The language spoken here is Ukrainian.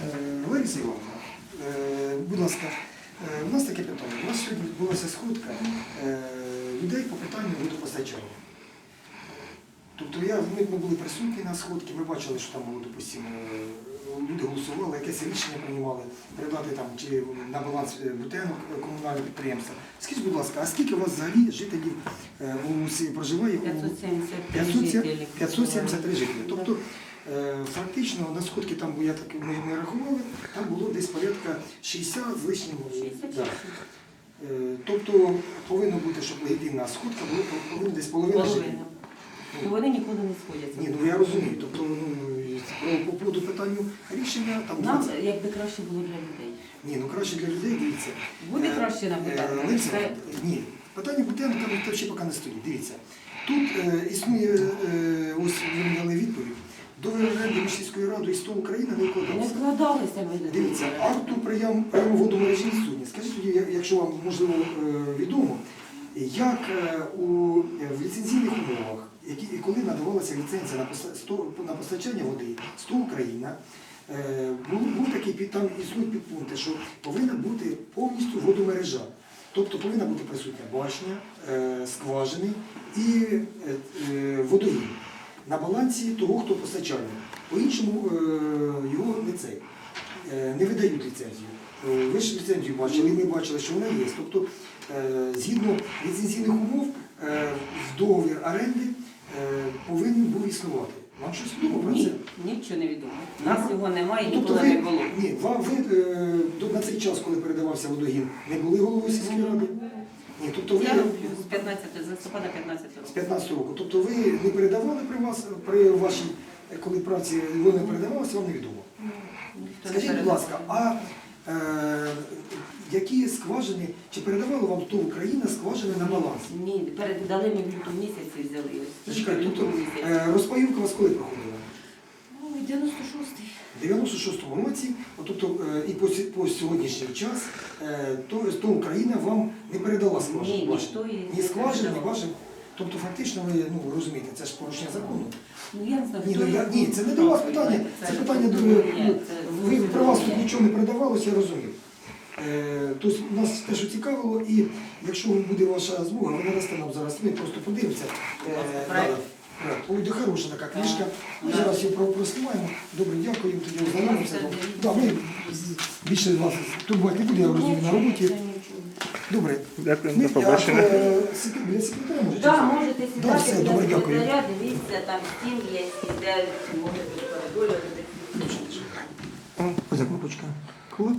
Е, Лариса Івановна, е, будь ласка, е, у нас таке питання. У нас сьогодні відбулася сходка е, людей по питанню водопостачання. Тобто я, ми, ми були присутні на сходці, ми бачили, що там було, допустимо, е, люди голосували, якесь рішення приймали, передати там чи на баланс е, бутенок е, комунального підприємства. Скажіть, будь ласка, а скільки у вас взагалі жителів е, у проживає? у- 573 500 жителі. 573 жителі. Тобто е, фактично на сходці там, я так ми, ми рахували, там було десь порядка 60 з лишнім. е, 66. да. Е, Тобто повинно бути, щоб легітимна сходка була повинна десь половина. Половина. Ну, Вони нікуди не сходяться. Ні, ну я розумію. Тобто, ну про по поводу питанню рішення там Нам 20. якби краще було для людей. Ні, ну краще для людей дивіться. Буде Е, краще нам е, питання. Це- Ні, питання Бутенка ще поки не стоїть. Дивіться. Тут е, існує, е, ось ви мені дали відповідь. Договір оренди між сільською радою і СТО Україна не Не вкладався. вкладалися ми до Дивіться, цього. акту прийому прийому водомережі відсутні. Скажіть тоді, я- якщо вам можливо е, відомо, як е, у в ліцензійних умовах, які і коли надавалася ліцензія на поста- сто- на постачання води СТО Україна, е, був, був такий під- там існують підпункти, що повинна бути повністю водомережа. Тобто повинна бути присутня башня, е, скважини і е, е, водогін на балансі того, хто постачальник. По-іншому е, його не цей е, не видають ліцензію. Е, Ви ж ліцензію бачили, ми бачили, що вона є. Тобто, згідно ліцензійних умов, в договір оренди повинен був існувати. Вам щось відомо про це? Ні, нічого не відомо. У нас його немає і Ну, тобто ніколи ви, не було. ні, вам, ви е, до- на цей час, коли передавався водогін, не були головою сільської ради? Ні, тобто ви Я роблю з 15 з листопада 15 з років. 15 року. Тобто ви не передавали при вас, при вашій, е, коли праці ви не передавалося, вам невідомо. Ніхто не Скажіть, будь передав. ласка, а е, які скважини, чи передавала вам то Україна скважини на баланс? Ні, передали ми в лютому місяці взяли. Ось тільки в тобто лютому місяці. е, розпаювка у вас коли проходила? Ой, 96-й. В 96-му році, тобто е, і по, по сьогоднішній час, е, то, то Україна вам не передала скважини. Ні, ніхто її ні скважин, ні передавав. Тобто фактично ви ну, розумієте, це ж порушення закону. Ну я не знаю, Ні, ну, я, ні, це не до вас питання, це питання до ну, ви про вас тут нічого не передавалося, я розумів. Е, Тобто нас те, що цікавило, і якщо буде ваша змога, ви надасте нам зараз, ми просто подивимося. Да. Ой, де хороша така книжка. Ми зараз її про- просуваємо. Добре, дякую, тоді ознайомимося. Да, ми більше вас турбувати не буде, я розумію, на роботі. Добре. Дякую, до побачення. Біля секретаря можете? Взяти? можете Да, сідати все, добре, дякую. дивіться, там стіл є, де можете передолювати. Ось ця кнопочка. Клац.